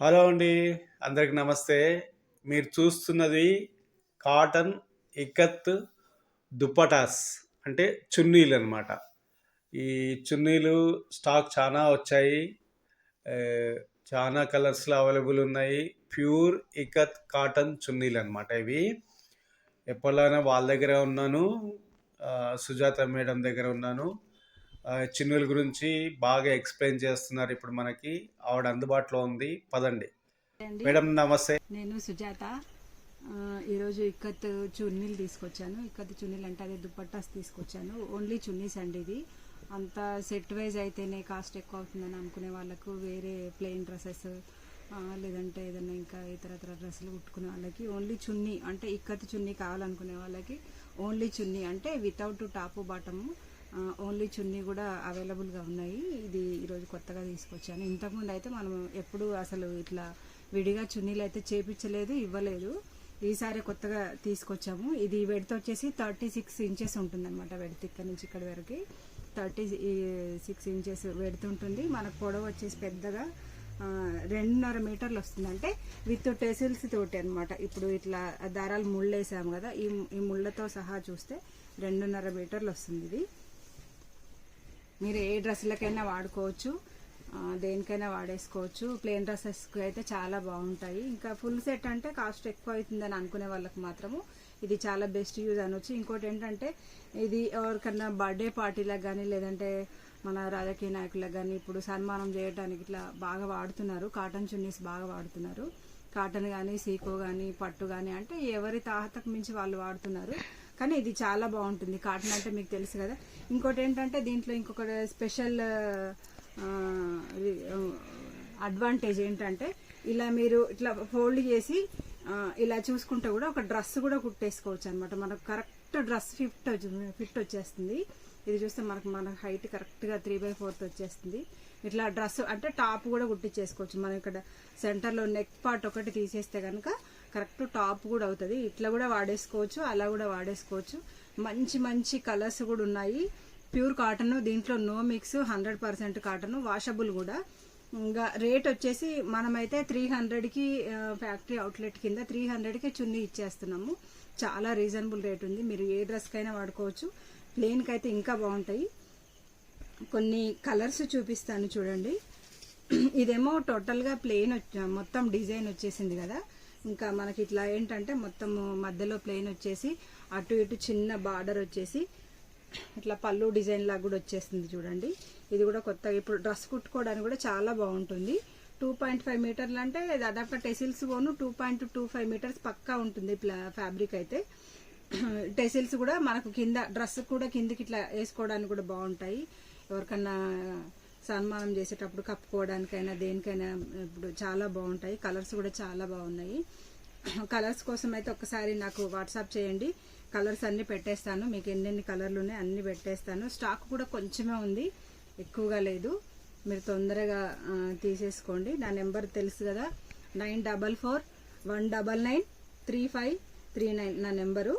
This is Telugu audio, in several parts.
హలో అండి అందరికి నమస్తే. మీరు చూస్తున్నది కాటన్ ఇక్కత్ దుప్పటాస్ అంటే చున్నీలు అనమాట ఈ చున్నీలు స్టాక్ చాలా వచ్చాయి. చాలా కలర్స్లో అవైలబుల్ ఉన్నాయి. ప్యూర్ ఇకత్ కాటన్ చున్నీలు అనమాట ఇవి. ఎప్పటిలానే వాళ్ళ దగ్గర ఉన్నాను. సుజాత మేడం దగ్గర ఉన్నాను. చిన్నుల గురించి బాగా ఎక్స్ప్లెయిన్ చేస్తున్నారు ఇప్పుడు మనకి. ఆవిడ అందుబాటులో ఉంది. పదండి. మేడం నమస్తే. నేను సుజాత. ఈరోజు ఇక్కత్ చున్నీలు తీసుకొచ్చాను. ఇక్కత్ చున్నీలు అంటే అదే దుప్పట్టాస్ తీసుకొచ్చాను. ఓన్లీ చున్నీస్ అండి ఇది. అంత సెట్ వైజ్ అయితేనే కాస్ట్ ఎక్కువ అవుతుందని అనుకునే వాళ్ళకు వేరే ప్లెయిన్ డ్రెస్సెస్ లేదంటే ఏదైనా ఇంకా ఇతర ఇతర డ్రెస్సులు కుట్టుకునే వాళ్ళకి ఓన్లీ చున్నీ అంటే ఇక్కత్ చున్నీ కావాలనుకునే వాళ్ళకి ఓన్లీ చున్నీ అంటే without top bottom only chunni కూడా అవైలబుల్గా ఉన్నాయి. ఇది ఈరోజు కొత్తగా తీసుకొచ్చాను. ఇంతకుముందు అయితే మనం ఎప్పుడు అసలు ఇట్లా విడిగా చున్నీలు అయితే చేపించలేదు ఇవ్వలేదు. ఈసారి కొత్తగా తీసుకొచ్చాము. ఇది వెడత వచ్చేసి థర్టీ సిక్స్ ఇంచెస్ ఉంటుంది అనమాట వెడత ఇక్కడ నుంచి ఇక్కడ వరకు. థర్టీ సిక్స్ ఇంచెస్ వెడుతుంటుంది మనకు పొడవు వచ్చేసి పెద్దగా రెండున్నర మీటర్లు వస్తుంది. అంటే విత్ టెసిల్స్ తోటి అనమాట ఇప్పుడు ఇట్లా దారాలు ముళ్ళు వేసాము కదా ఈ ఈ ముళ్ళతో సహా చూస్తే రెండున్నర మీటర్లు వస్తుంది ఇది. మీరు ఏ డ్రెస్సులకైనా వాడుకోవచ్చు. దేనికైనా వాడేసుకోవచ్చు. ప్లెయిన్ డ్రెస్సెస్కి అయితే చాలా బాగుంటాయి. ఇంకా ఫుల్ సెట్ అంటే కాస్ట్ ఎక్కువ అవుతుందని అనుకునే వాళ్ళకి మాత్రము ఇది చాలా బెస్ట్ యూజ్ అనొచ్చు. ఇంకోటి ఏంటంటే ఇది ఎవరికన్నా బర్త్డే పార్టీలకు కానీ లేదంటే మన రాజకీయ నాయకులకు కానీ ఇప్పుడు సన్మానం చేయడానికి ఇట్లా బాగా వాడుతున్నారు. కాటన్ చున్నీస్ బాగా వాడుతున్నారు. కాటన్ కానీ సీకో కానీ పట్టు కానీ అంటే ఎవరి తాహతకు మించి వాళ్ళు వాడుతున్నారు. కానీ ఇది చాలా బాగుంటుంది. కాటన్ అంటే మీకు తెలుసు కదా. ఇంకోటి ఏంటంటే దీంట్లో ఇంకొక స్పెషల్ అడ్వాంటేజ్ ఏంటంటే ఇలా మీరు ఇట్లా ఫోల్డ్ చేసి ఇలా చూసుకుంటే కూడా ఒక డ్రెస్ కూడా కుట్టేసుకోవచ్చు అనమాట మనకు కరెక్ట్ డ్రెస్ ఫిట్ ఫిట్ వచ్చేస్తుంది. ఇది చూస్తే మనకు మన హైట్ కరెక్ట్గా త్రీ బై ఫోర్త్ వచ్చేస్తుంది. ఇట్లా డ్రెస్ అంటే టాప్ కూడా కుట్టించేసుకోవచ్చు. మనం ఇక్కడ సెంటర్లో నెక్ పార్ట్ ఒకటి తీసేస్తే కనుక కరెక్ట్ టాప్ కూడా అవుతుంది. ఇట్లా కూడా వాడేసుకోవచ్చు అలా కూడా వాడేసుకోవచ్చు. మంచి మంచి కలర్స్ కూడా ఉన్నాయి. ప్యూర్ కాటన్ దీంట్లో no mix hundred percent cotton washable కూడా. ఇంకా రేట్ వచ్చేసి మనమైతే త్రీ హండ్రెడ్కి ఫ్యాక్టరీ అవుట్లెట్ కింద త్రీ హండ్రెడ్కి చున్నీ ఇచ్చేస్తున్నాము. చాలా రీజనబుల్ రేట్ ఉంది. మీరు ఏ డ్రెస్కైనా వాడుకోవచ్చు. ప్లెయిన్కి అయితే ఇంకా బాగుంటాయి. కొన్ని కలర్స్ చూపిస్తాను చూడండి. ఇదేమో టోటల్గా ప్లెయిన్ మొత్తం డిజైన్ వచ్చేసింది కదా. ఇంకా మనకి ఇట్లా ఏంటంటే మొత్తం మధ్యలో ప్లెయిన్ వచ్చేసి అటు ఇటు చిన్న బార్డర్ వచ్చేసి ఇట్లా పళ్ళు డిజైన్ లాగా కూడా వచ్చేస్తుంది చూడండి. ఇది కూడా కొత్తగా ఇప్పుడు డ్రెస్ కుట్టుకోవడానికి కూడా చాలా బాగుంటుంది. టూ పాయింట్ ఫైవ్ మీటర్లు అంటే దాదాపు టెసిల్స్ పోను two point two five metres పక్కా ఉంటుంది ఫ్యాబ్రిక్ అయితే. టెసిల్స్ కూడా మనకు కింద డ్రెస్ కూడా కిందకి ఇట్లా వేసుకోవడానికి కూడా బాగుంటాయి. ఎవరికన్నా సన్మానం చేసేటప్పుడు కప్పుకోవడానికైనా దేనికైనా ఇప్పుడు చాలా బాగుంటాయి. కలర్స్ కూడా చాలా బాగున్నాయి. కలర్స్ కోసం అయితే ఒకసారి నాకు వాట్సాప్ చేయండి. కలర్స్ అన్నీ పెట్టేస్తాను. మీకు ఎన్నెన్ని కలర్లు ఉన్నాయి అన్ని పెట్టేస్తాను. స్టాక్ కూడా కొంచెమే ఉంది. ఎక్కువగా లేదు. మీరు తొందరగా తీసేసుకోండి. నా నెంబర్ తెలుసు కదా. Nine double four one double nine three five three nine నా నెంబరు.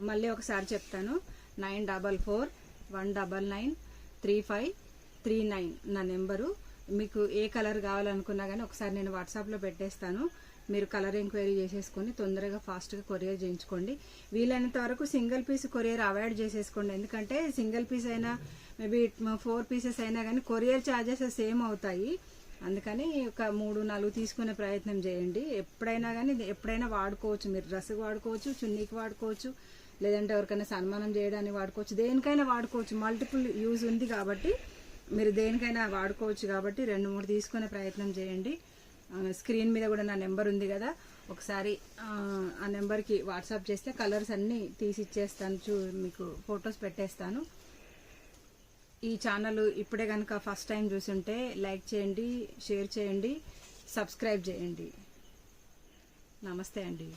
మళ్ళీ ఒకసారి చెప్తాను. Nine double four one double nine three five three nine నా నెంబరు. మీకు ఏ కలర్ కావాలనుకున్నా కానీ ఒకసారి నేను వాట్సాప్లో పెట్టేస్తాను. మీరు కలర్ ఎంక్వైరీ చేసేసుకొని తొందరగా ఫాస్ట్గా కొరియర్ చేయించుకోండి. వీలైనంత వరకు సింగిల్ పీస్ కొరియర్ అవాయిడ్ చేసేసుకోండి. ఎందుకంటే సింగిల్ పీస్ అయినా మేబీ ఫోర్ పీసెస్ అయినా కానీ కొరియర్ ఛార్జెస్ సేమ్ అవుతాయి. అందుకని ఒక మూడు నాలుగు తీసుకునే ప్రయత్నం చేయండి. ఎప్పుడైనా కానీ ఎప్పుడైనా వాడుకోవచ్చు. మీరు డ్రెస్కి వాడుకోవచ్చు చున్నీకి వాడుకోవచ్చు లేదంటే ఎవరికైనా సన్మానం చేయడానికి వాడుకోవచ్చు. దేనికైనా వాడుకోవచ్చు. మల్టిపుల్ యూజ్ ఉంది కాబట్టి మీరు దేనికైనా వాడుకోవచ్చు కాబట్టి రెండు మూడు తీసుకునే ప్రయత్నం చేయండి. స్క్రీన్ మీద కూడా నా నెంబర్ ఉంది కదా. ఒకసారి ఆ, ఆ నెంబర్కి వాట్సాప్ చేస్తే కలర్స్ అన్నీ తీసి ఇచ్చేస్తాను చూ మీకు ఫొటోస్ పెట్టేస్తాను. ఈ ఛానల్ ఇప్పుడే కనుక ఫస్ట్ టైం చూసుంటే లైక్ చేయండి షేర్ చేయండి సబ్స్క్రైబ్ చేయండి. నమస్తే అండి.